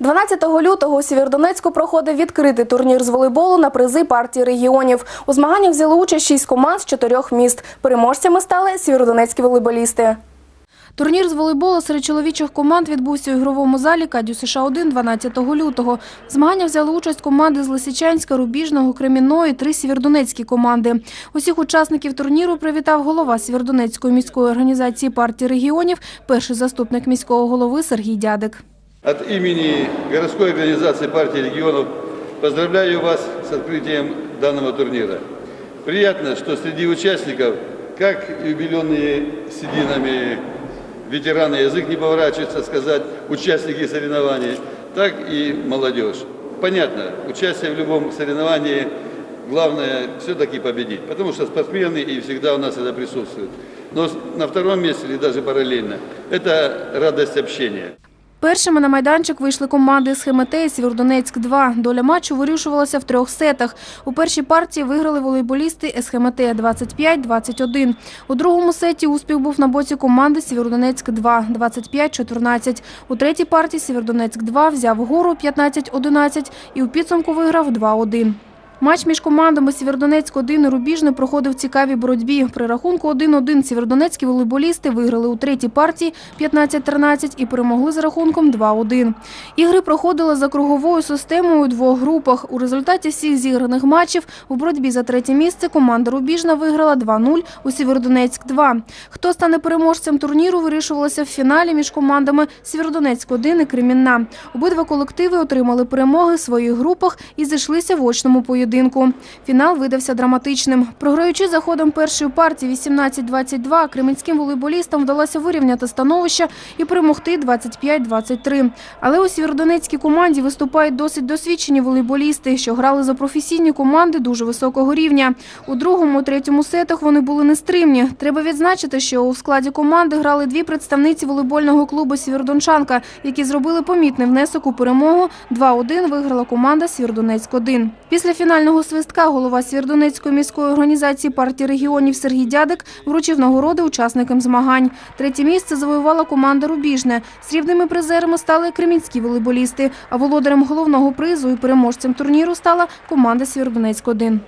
12 лютого у Сєвєродонецьку проходив відкритий турнір з волейболу на призи партії регіонів. У змаганнях взяли участь шість команд з чотирьох міст. Переможцями стали сєвєродонецькі волейболісти. Турнір з волейболу серед чоловічих команд відбувся у ігровому залі Кадю США 1 12 лютого. В змаганнях взяли участь команди з Лисичанська, Рубіжного, Кремінної, три сєвєродонецькі команди. Усіх учасників турніру привітав голова Сєвєродонецької міської організації партії регіонів, перший заступник міського голови Сергій Дядик. От имени городской организации партии регионов поздравляю вас с открытием данного турнира. Приятно, что среди участников как юбилейные сединами ветераны, язык не поворачивается сказать, участники соревнований, так и молодежь. Понятно, участие в любом соревновании главное все-таки победить, потому что спортсмены и всегда у нас это присутствует. Но на втором месте или даже параллельно это радость общения. Першими на майданчик вийшли команди з і Сєвєродонецьк-2. Доля матчу вирішувалася в трьох сетах. У першій партії виграли волейболісти СХМТ 25-21. У другому сеті успіх був на боці команди Сєвєродонецьк-2 25-14. У третій партії Сєвєродонецьк-2 взяв гору 15-11 і у підсумку виграв 2-1. Матч між командами Сєвєродонецьк-1 і Рубіжне проходив цікавій боротьбі. При рахунку 1-1 сєвєродонецькі волейболісти виграли у третій партії 15-13 і перемогли за рахунком 2-1. Ігри проходили за круговою системою у двох групах. У результаті всіх зіграних матчів у боротьбі за третє місце команда Рубіжна виграла 2-0 у Сєвєродонецьк-2. Хто стане переможцем турніру, вирішувалося в фіналі між командами Сєвєродонецьк-1 і Кремінна. Обидва колективи отримали перемоги в своїх групах і зійшлися в очному поєдинку. Фінал видався драматичним. Програючи за ходом першої партії 18-22, кременським волейболістам вдалося вирівняти становище і перемогти 25-23. Але у Сєвєродонецькій команді виступають досить досвідчені волейболісти, що грали за професійні команди дуже високого рівня. У другому, третьому сетах вони були нестримні. Треба відзначити, що у складі команди грали дві представниці волейбольного клубу «Сєвєродончанка», які зробили помітний внесок у перемогу. 2-1 виграла команда «Сєвєродонецьк-1». Після фінального свистка голова Сєвєродонецької міської організації партії регіонів Сергій Дядик вручив нагороди учасникам змагань. Третє місце завоювала команда «Рубіжне». Срібними призерами стали кремінські волейболісти, а володарем головного призу і переможцем турніру стала команда «Сєвєродонецьк-1».